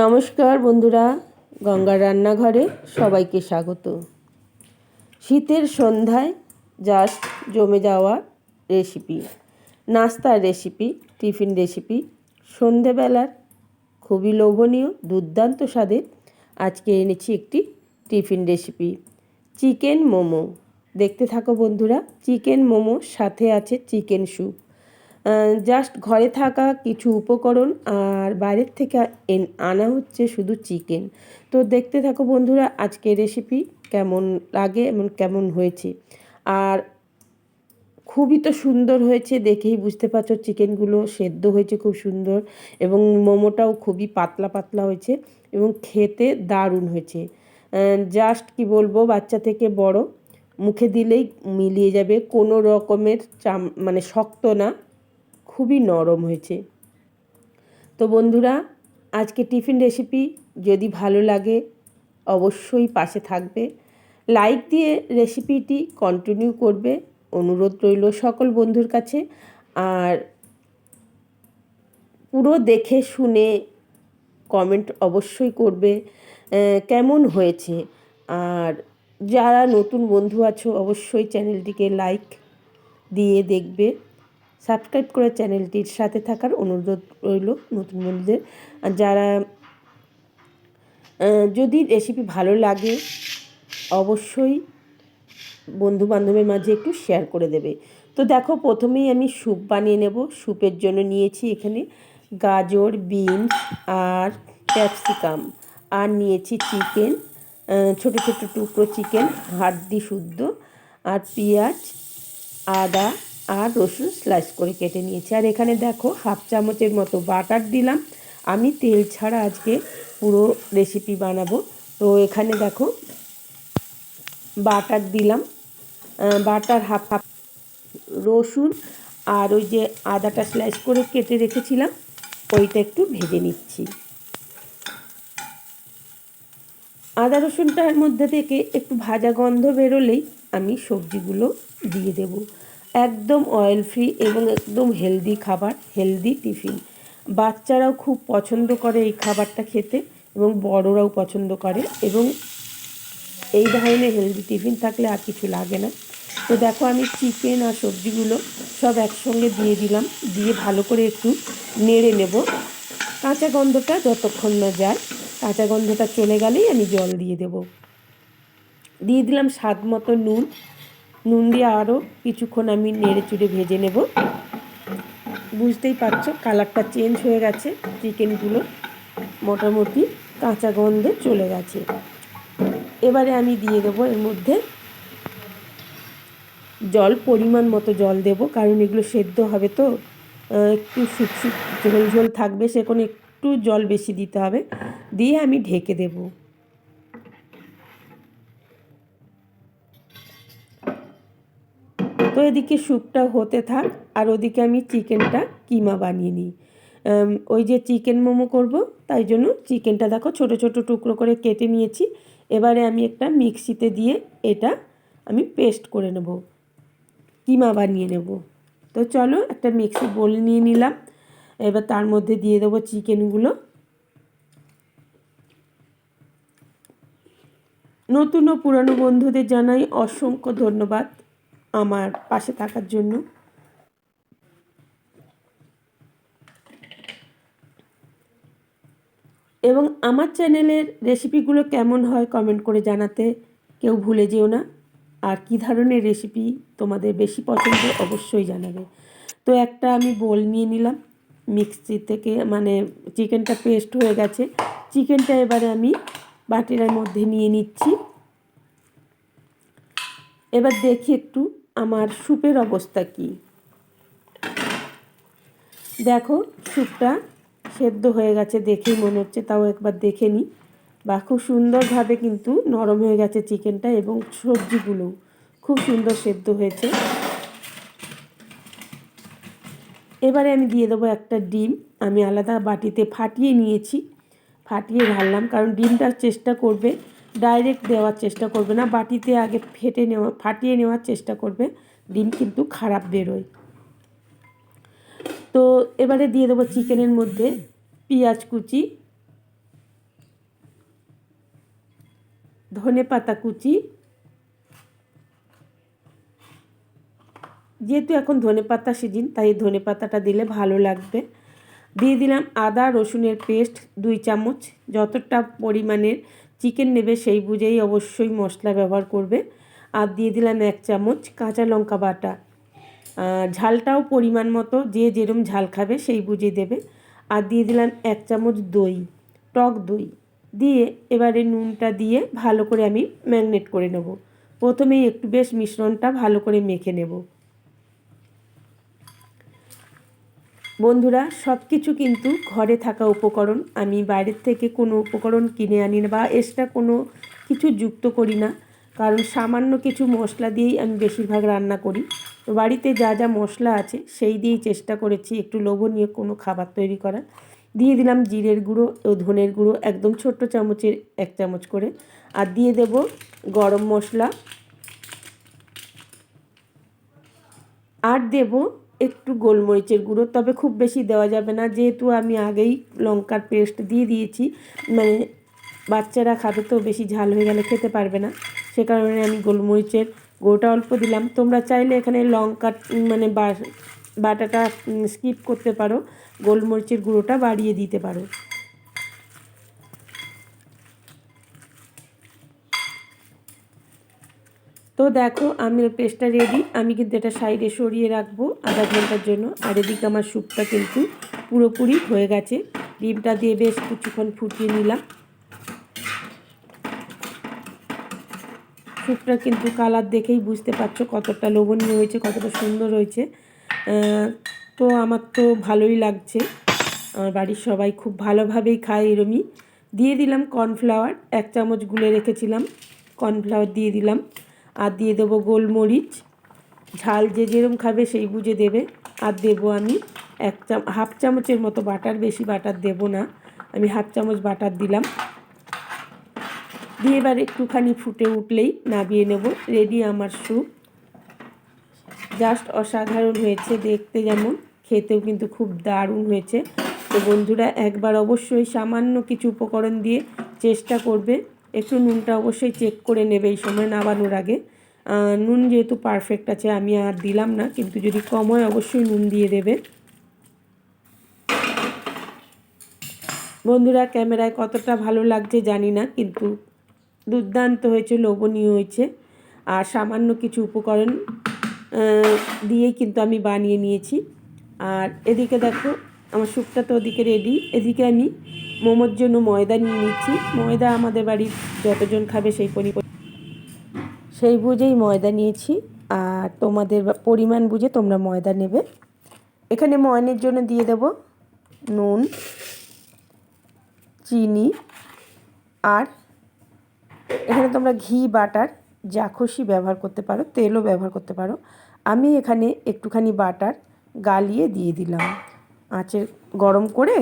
নমস্কার বন্ধুরা, গঙ্গার রান্নাঘরে সবাইকে স্বাগত। শীতের সন্ধ্যায় জাস্ট জমে যাওয়া রেসিপি নাস্তার রেসিপি টিফিন রেসিপি সন্ধেবেলার খুবই লোভনীয়, দুর্দান্ত স্বাদের আজকে এনেছি একটি টিফিন রেসিপি চিকেন মোমো। দেখতে থাকো বন্ধুরা চিকেন মোমো সাথে আছে চিকেন স্যুপ জাস্ট ঘরে থাকা কিছু উপকরণ আর বাইরের থেকে আনা হচ্ছে শুধু চিকেন তো দেখতে থাকো বন্ধুরা আজকে রেসিপি কেমন লাগে এবং কেমন হয়েছে। আর খুবই তো সুন্দর হয়েছে, দেখেই বুঝতে পারছ চিকেনগুলো সেদ্ধ হয়েছে খুব সুন্দর এবং মোমোটাও খুবই পাতলা পাতলা হয়েছে এবং খেতে দারুণ হয়েছে। জাস্ট কি বলব, বাচ্চা থেকে বড়, মুখে দিলেই মিলিয়ে যাবে, কোনো রকমের চাম মানে শক্ত না। খুবই নরম হয়েছে। তো বন্ধুরা, আজকে টিফিন রেসিপি যদি ভালো লাগে, অবশ্যই পাশে থাকবে। লাইক দিয়ে রেসিপিটি কন্টিনিউ করবে। অনুরোধ রইল সকল বন্ধুর কাছে। আর পুরো দেখে শুনে কমেন্ট অবশ্যই করবে কেমন হয়েছে? আর যারা নতুন বন্ধু আছো, অবশ্যই চ্যানেলটিকে লাইক দিয়ে দেখবে। সাবস্ক্রাইব করে চ্যানেলটির সাথে থাকার অনুরোধ রইল নতুন বন্ধুদের। যারা যদি রেসিপি ভালো লাগে, অবশ্যই বন্ধু বান্ধবের মাঝে একটু শেয়ার করে দেবে। তো দেখো, প্রথমেই আমি স্যুপ বানিয়ে নেব। স্যুপের জন্য নিয়েছি এখানে গাজর বিনস আর ক্যাপসিকাম আর নিয়েছি চিকেন ছোট ছোট টুকরো চিকেন হাড্ডি শুদ্ধ। আর পেঁয়াজ, আদা আর রসুন স্লাইস করে কেটে নিয়েছি। আর এখানে দেখো, হাফ চামচের মতো বাটার দিলাম। আমি তেল ছাড়া আজকে পুরো রেসিপি বানাবো। তো এখানে দেখো বাটার দিলাম। বাটার হাফ হাফ রসুন আর ওই যে আদাটা স্লাইস করে কেটে রেখেছিলাম, ওইটা একটু ভেজে নিচ্ছি। আদা রসুনটার মধ্যে থেকে একটু ভাজা গন্ধ বেরোলেই আমি সবজিগুলো দিয়ে দেব। একদম অয়েল ফ্রি এবং একদম হেলদি খাবার হেলদি টিফিন বাচ্চারাও খুব পছন্দ করে এই খাবারটা খেতে এবং বড়রাও পছন্দ করে এবং এই ধরনের হেলদি টিফিন থাকলে আর কিছু লাগে না। তো দেখো আমি চিকেন আর সবজিগুলো সব একসঙ্গে দিয়ে দিলাম, দিয়ে ভালো করে একটু নেড়ে নেব। কাঁচা গন্ধটা যতক্ষণ না যায়, কাঁচা গন্ধটা চলে গেলেই আমি জল দিয়ে দেব। দিয়ে দিলাম স্বাদ মতো নুন নুন দিয়ে আরও কিছুক্ষণ আমি নেড়ে চুড়ে ভেজে নেব। বুঝতেই পারছ, কালারটা চেঞ্জ হয়ে গেছে, চিকেনগুলো মোটামুটি কাঁচা গন্ধে চলে গেছে। এবারে আমি দিয়ে দেবো এর মধ্যে জল, পরিমাণ মতো জল দেব, কারণ এগুলো সেদ্ধ হবে তো একটু শুকশুক ঝোল ঝোল থাকবে সে কোনো একটু জল বেশি দিতে হবে। দিয়ে আমি ঢেকে দেব। তো এদিকে স্যুপটা হতে থাক, আর ওদিকে আমি চিকেনটা কিমা বানিয়ে নিই। ওই যে চিকেন মোমো করব, তাই জন্য চিকেনটা দেখো ছোট ছোট টুকরো করে কেটে নিয়েছি। এবারে আমি একটা মিক্সিতে দিয়ে এটা আমি পেস্ট করে নেব, কিমা বানিয়ে নেব। তো চলো একটা মিক্সি বোল নিয়ে নিলাম, এবার তার মধ্যে দিয়ে দেবো চিকেনগুলো। নতুন ও পুরানো বন্ধুদের জানাই অসংখ্য ধন্যবাদ। আমার পাশে থাকার জন্য। এবং আমার চ্যানেলের রেসিপিগুলো কেমন হয় কমেন্ট করে জানাতে কেউ ভুলে যেও না। আর কী ধরনের রেসিপি তোমাদের বেশি পছন্দ অবশ্যই জানাবে। তো একটা আমি বোল নিয়ে নিলাম। মিক্সি থেকে মানে চিকেনটা পেস্ট হয়ে গেছে। চিকেনটা এবারে আমি বাটির মধ্যে নিয়ে নিচ্ছি। এবার দেখি একটু আমার স্যুপের অবস্থা কী? দেখো, স্যুপটা সেদ্ধ হয়ে গেছে দেখেই মনে হচ্ছে, তাও একবার দেখে নিই বা খুব সুন্দরভাবে কিন্তু নরম হয়ে গেছে চিকেনটা এবং সবজিগুলো খুব সুন্দর সেদ্ধ হয়েছে। এবারে আমি দিয়ে দেবো একটা ডিম। আমি আলাদা বাটিতে ফাটিয়ে নিয়েছি। ফাটিয়ে ঢাললাম, কারণ ডিমটার চেষ্টা করবে ডাইরেক্ট দেওয়ার চেষ্টা করবে না, বাটিতে আগে ফেটে নেওয়া, ফাটিয়ে নেওয়ার চেষ্টা করবে, ডিম কিন্তু খারাপ বেরোয়। তো এবারে দিয়ে দেবো চিকেনের মধ্যে পেঁয়াজ কুচি, ধনে পাতা কুচি। যেহেতু এখন ধনে পাতা সিজিন, তাই ধনে পাতাটা দিলে ভালো লাগবে। দিয়ে দিলাম আদা রসুনের পেস্ট দুই চামচ, যতটা পরিমাণের চিকেন নেবে সেই বুঝেই অবশ্যই মশলা ব্যবহার করবে। আর দিয়ে দিলাম এক চামচ কাঁচা লঙ্কা বাটা। ঝালটাও পরিমাণ মতো, যে যেরম ঝাল খাবে সেই বুঝে দেবে। আর দিয়ে দিলাম এক চামচ দই, টক দই। দিয়ে এবারে নুনটা দিয়ে ভালো করে আমি ম্যাগনেট করে নেব। প্রথমেই একটু বেশ মিশ্রণটা ভালো করে মেখে নেব। বন্ধুরা সব কিছু কিন্তু ঘরে থাকা উপকরণ। আমি বাইরের থেকে কোনো উপকরণ কিনে আনি না বা এক্সট্রা কোনো কিছু যুক্ত করি না। কারণ সামান্য কিছু মশলা দিয়েই আমি বেশিরভাগ রান্না করি। তো বাড়িতে যা যা মশলা আছে, সেই দিয়েই চেষ্টা করেছি একটু লোভনীয় কোনো খাবার তৈরি করার। দিয়ে দিলাম জিরের গুঁড়ো ও ধনের গুঁড়ো, একদম ছোট্ট চামচের এক চামচ করে। আর দিয়ে দেব গরম মশলা। আর দেব একটু গোলমরিচের গুঁড়ো, তবে খুব বেশি দেওয়া যাবে না। যেহেতু আমি আগেই লঙ্কার পেস্ট দিয়ে দিয়েছি মানে বাচ্চারা খাবে তো বেশি ঝাল হয়ে গেলে খেতে পারবে না। সে কারণে আমি গোলমরিচের গোটা অল্প দিলাম। তোমরা চাইলে এখানে লঙ্কা মানে বাটাটা স্কিপ করতে পারো। গোলমরিচের গুঁড়োটা বাড়িয়ে দিতে পারো। তো দেখো, আমি পেস্টটা রেডি আমি কিন্তু এটা সাইডে সরিয়ে রাখব আধা ঘণ্টার জন্য। আর এদিকে আমার স্যুপটা কিন্তু পুরোপুরি হয়ে গেছে। ডিমটা দিয়ে বেশ কিছুক্ষণ ফুটিয়ে নিলাম। স্যুপটা কিন্তু কালার দেখেই বুঝতে পারছ কতটা লোভনীয় হয়েছে, কতটা সুন্দর হয়েছে। তো আমার তো ভালোই লাগছে। আমার বাড়ির সবাই খুব ভালোভাবেই খায় এরমই। দিয়ে দিলাম কর্নফ্লাওয়ার এক চামচ গুলে রেখেছিলাম। কর্নফ্লাওয়ার দিয়ে দিলাম। আর দিয়ে দেবো গোলমরিচ। ঝাল যে যেরম খাবে সেই বুঝে দেবে। আর দেবো আমি এক চাম হাফ চামচের মতো বাটার, বেশি বাটার দেব না। আমি হাফ চামচ বাটার দিলাম। দিয়ে এবার একটুখানি ফুটে উঠলেই নাবিয়ে নেব। রেডি আমার স্যুপ। জাস্ট অসাধারণ হয়েছে দেখতে যেমন। খেতেও কিন্তু খুব দারুণ হয়েছে। তো বন্ধুরা, একবার অবশ্যই সামান্য কিছু উপকরণ দিয়ে চেষ্টা করবে। একটু নুনটা অবশ্যই চেক করে নেবে, এই সময় নাবানোর আগে। নুন যেহেতু পারফেক্ট আছে, আমি আর দিলাম না, কিন্তু যদি কম হয় অবশ্যই নুন দিয়ে দেবে। বন্ধুরা, ক্যামেরায় কতটা ভালো লাগছে জানি না, কিন্তু দুর্দান্ত হয়েছে, লোভনীয় হয়েছে। আর সামান্য কিছু উপকরণ দিয়েই কিন্তু আমি বানিয়ে নিয়েছি। আর এদিকে দেখো আমার স্যুপটা তো ওদিকে রেডি এদিকে আমি মোমোর জন্য ময়দা নিয়ে নিচ্ছি। ময়দা আমাদের বাড়ির যতজন খাবে সেই পরিমাণ সেই বুঝেই ময়দা নিয়েছি। আর তোমাদের পরিমাণ বুঝে তোমরা ময়দা নেবে। এখানে ময়নের জন্য দিয়ে দেব নুন, চিনি আর এখানে তোমরা ঘি, বাটার যা খুশি ব্যবহার করতে পারো, তেলও ব্যবহার করতে পারো। আমি এখানে একটুখানি বাটার গালিয়ে দিয়ে দিলাম। আঁচের গরম করে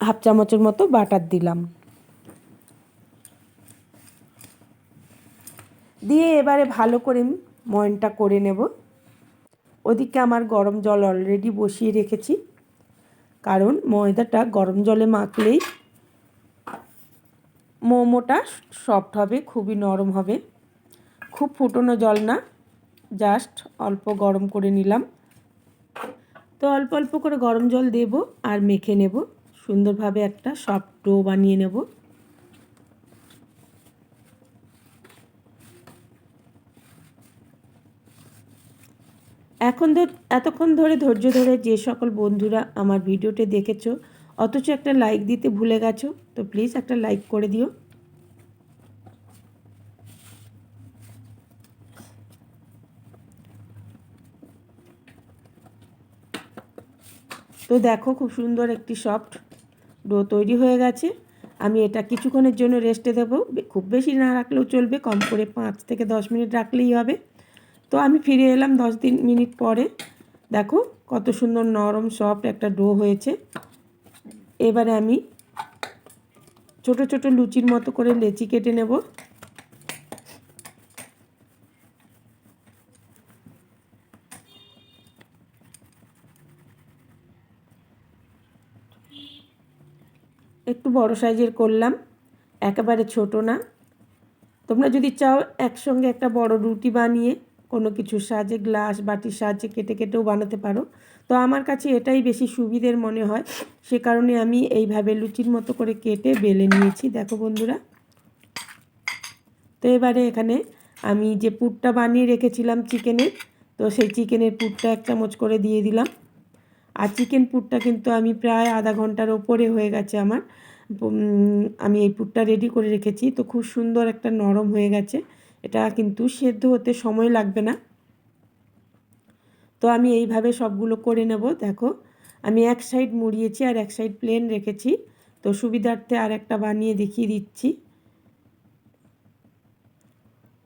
হাফ চামচের মতো বাটার দিলাম। দিয়ে এবারে ভালো করে ময়নটা করে নেব। ওদিকে আমার গরম জল অলরেডি বসিয়ে রেখেছি। কারণ ময়দাটা গরম জলে মাখলেই মোমোটা সফট হবে, খুবই নরম হবে। খুব ফুটোনো জল না জাস্ট অল্প গরম করে নিলাম। তো অল্প অল্প করে গরম জল দেব আর মেখে নেব। সুন্দরভাবে একটা সফট ডো বানিয়ে নেব। এখন এতক্ষণ ধরে ধৈর্য ধরে যে সকল বন্ধুরা আমার ভিডিওটি দেখেছ, অথচ একটা লাইক দিতে ভুলে গেছো, তো প্লিজ একটা লাইক করে দিও। তো দেখো খুব সুন্দর একটি সফট ডো তৈরি হয়ে গেছে। আমি এটা কিছুক্ষণের জন্য রেস্টে দেবো। খুব বেশি না রাখলেও চলবে, কম করে পাঁচ থেকে দশ মিনিট রাখলেই হবে। তো আমি ফিরে এলাম দশ দিন মিনিট পরে। দেখো কত সুন্দর নরম সফট একটা ডো হয়েছে। এবারে আমি ছোট ছোট লুচির মতো করে লেচি কেটে নেব। বড় সাইজের করলাম, একেবারে ছোট না। তোমরা যদি চাও একসঙ্গে একটা বড় রুটি বানিয়ে কোনো কিছুর সাহায্যে গ্লাস, বাটির সাহায্যে কেটে কেটেও বানাতে পারো। তো আমার কাছে এটাই বেশি সুবিধের মনে হয়। সে কারণে আমি এইভাবে লুচির মতো করে কেটে বেলে নিয়েছি। দেখো বন্ধুরা। তো এবারে এখানে আমি যে পুরটা বানিয়ে রেখেছিলাম চিকেনের, তো সেই চিকেনের পুরটা এক চামচ করে দিয়ে দিলাম। আর চিকেন পুরটা কিন্তু আমি প্রায় আধা ঘণ্টার ওপরে হয়ে গেছে আমার। আমি এই পুরটা রেডি করে রেখেছি। তো খুব সুন্দর একটা নরম হয়ে গেছে। এটা কিন্তু সেদ্ধ হতে সময় লাগবে না। তো আমি এইভাবে সবগুলো করে নেব, দেখো। আমি এক সাইড মুড়িয়েছি আর এক সাইড প্লেন রেখেছি। তো সুবিধার্থে আর একটা বানিয়ে দেখিয়ে দিচ্ছি।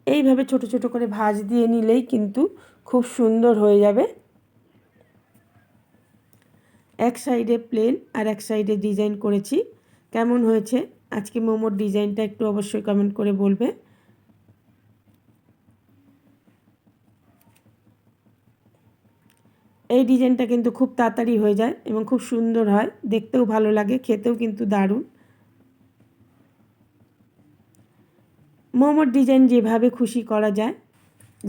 এইভাবে ছোট ছোট করে ভাজ দিয়ে নিলেই কিন্তু খুব সুন্দর হয়ে যাবে। এক সাইডে প্লেন আর এক সাইডে ডিজাইন করেছি। কেমন হয়েছে? আজকে মোমোর ডিজাইনটা একটু অবশ্যই কমেন্ট করে বলবে। এই ডিজাইনটা কিন্তু খুব তাড়াতাড়ি হয়ে যায় এবং খুব সুন্দর হয়। দেখতেও ভালো লাগে, খেতেও কিন্তু দারুণ। মোমোর ডিজাইন যেভাবে খুশি করা যায়,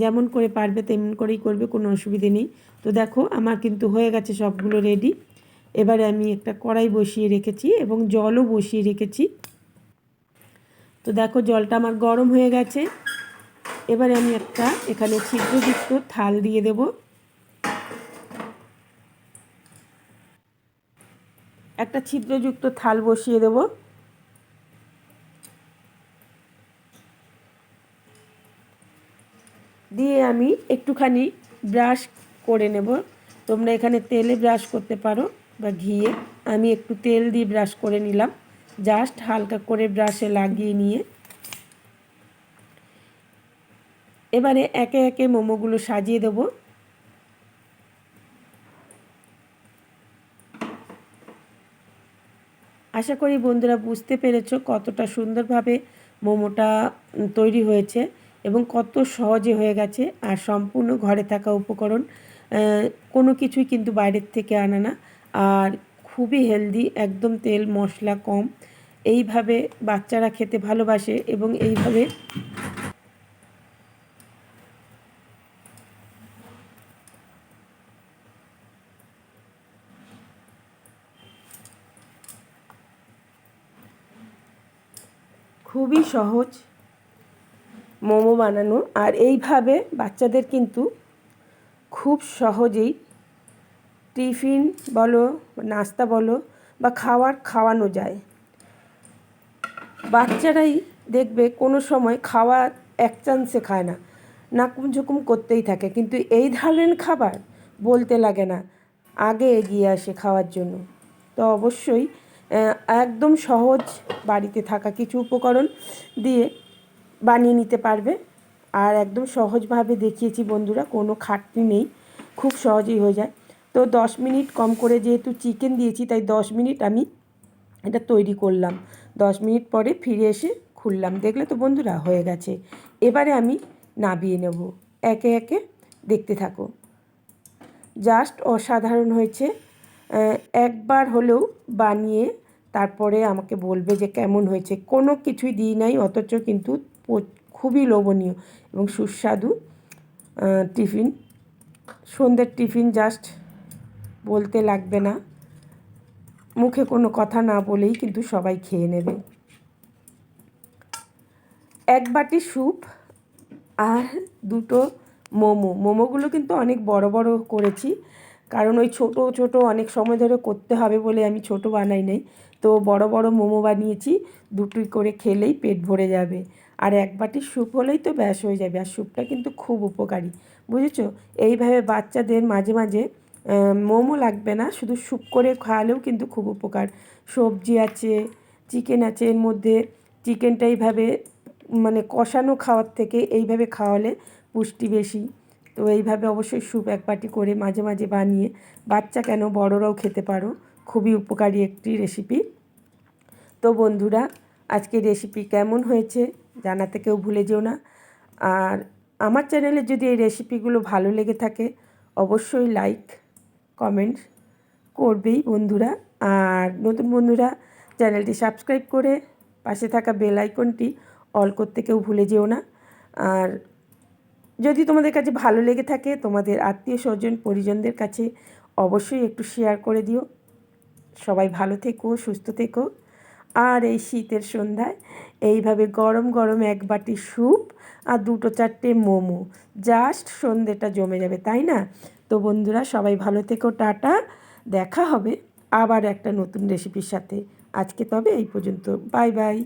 যেমন করে পারবে তেমন করেই করবে, কোনো অসুবিধে নেই। তো দেখো, আমার কিন্তু হয়ে গেছে সবগুলো রেডি এবারে আমি একটা কড়াই বসিয়ে রেখেছি এবং জলও বসিয়ে রেখেছি। তো দেখো জলটা আমার গরম হয়ে গেছে। এবারে আমি একটা এখানে ছিদ্রযুক্ত থাল দিয়ে দেব। একটা ছিদ্রযুক্ত থাল বসিয়ে দেব। দিয়ে আমি একটুখানি ব্রাশ করে নেব। তোমরা এখানে তেলে ব্রাশ করতে পারো। বা ঘিয়ে আমি একটু তেল দিয়ে ব্রাশ করে নিলাম। জাস্ট হালকা করে ব্রাশে লাগিয়ে নিয়ে। এবারে একে একে মোমোগুলো সাজিয়ে দেবো। আশা করি বন্ধুরা বুঝতে পেরেছ কতটা সুন্দরভাবে মোমোটা তৈরি হয়েছে এবং কত সহজে হয়ে গেছে আর সম্পূর্ণ ঘরে থাকা উপকরণ কোনো কিছুই কিন্তু বাইরের থেকে আনা না। আর খুবই হেলদি একদম তেল, মশলা কম। এইভাবে বাচ্চারা খেতে ভালোবাসে এবং এইভাবে খুবই সহজ মোমো বানানো। আর এইভাবে বাচ্চাদের কিন্তু খুব সহজেই টিফিন বলো, নাস্তা বলো বা খাওয়ার খাওয়ানো যায়। বাচ্চারাই দেখবে কোনো সময় খাওয়া এক চান্সে খায় না। নাকুম ঝুকুম করতেই থাকে। কিন্তু এই ধরনের খাবার বলতে লাগে না। আগে এগিয়ে আসে খাওয়ার জন্য। তো অবশ্যই একদম সহজ বাড়িতে থাকা কিছু উপকরণ দিয়ে বানিয়ে নিতে পারবে। আর একদম সহজভাবে দেখিয়েছি বন্ধুরা, কোনো খাটনি নেই। খুব সহজেই হয়ে যায়। তো দশ মিনিট কম করে যেহেতু চিকেন দিয়েছি, তাই দশ মিনিট আমি এটা তৈরি করলাম। দশ মিনিট পরে ফিরে এসে খুললাম। দেখলে তো বন্ধুরা, হয়ে গেছে। এবারে আমি নাবিয়ে নেব। একে একে দেখতে থাকো। জাস্ট অসাধারণ হয়েছে। একবার হলেও বানিয়ে তারপরে আমাকে বলবে যে কেমন হয়েছে। কোনো কিছুই দিই নাই, অথচ কিন্তু খুবই লোভনীয় এবং সুস্বাদু টিফিন। সন্ধ্যের টিফিন জাস্ট বলতে লাগবে না। মুখে কোনো কথা না বলেই কিন্তু সবাই খেয়ে নেবে। এক বাটি স্যুপ আর দুটো মোমো। মোমোগুলো কিন্তু অনেক বড় বড় করেছি। কারণ ওই ছোট ছোট অনেক সময় ধরে করতে হবে বলে আমি ছোট বানাই নাই। তো বড় বড় মোমো বানিয়েছি দুটি করে খেলেই পেট ভরে যাবে। আর এক বাটি স্যুপ হলেই তো ব্যাস হয়ে যাবে। আর স্যুপটা কিন্তু খুব উপকারী। বুঝেছ? এইভাবে বাচ্চাদের মাঝে মাঝে মোমো লাগবে না, শুধু স্যুপ করে খাওয়ালেও কিন্তু খুব উপকার। সবজি আছে চিকেন আছে, এর মধ্যে চিকেনটা এইভাবে মানে কষানো খাওয়ার থেকে এইভাবে খাওয়ালে পুষ্টি বেশি। তো এইভাবে অবশ্যই স্যুপ এক বাটি করে মাঝে মাঝে বানিয়ে বাচ্চা কেন বড়রাও খেতে পারো, খুবই উপকারী একটি রেসিপি তো বন্ধুরা আজকে রেসিপি কেমন হয়েছে জানাতে কেউ ভুলে যেও না। আর আমার চ্যানেলে যদি এই রেসিপিগুলো ভালো লেগে থাকে, অবশ্যই লাইক কমেন্ট করবেই বন্ধুরা। আর নতুন বন্ধুরা, চ্যানেলটি সাবস্ক্রাইব করে পাশে থাকা বেল আইকনটি অল করতে কেউ ভুলে যেও না। আর যদি তোমাদের কাছে ভালো লেগে থাকে, তোমাদের আত্মীয় স্বজন, পরিজনদের কাছে অবশ্যই একটু শেয়ার করে দিও। সবাই ভালো থেকো, সুস্থ থেকো। আর এই শীতের সন্ধ্যায় এইভাবে গরম গরম এক বাটি স্যুপ আর দুটো চারটে মোমো জাস্ট সন্ধেটা জমে যাবে, তাই না? তো বন্ধুরা সবাই ভালো থেকো, টাটা। দেখা হবে আবার একটা নতুন রেসিপির সাথে। আজকে তবে এই পর্যন্ত। Bye bye.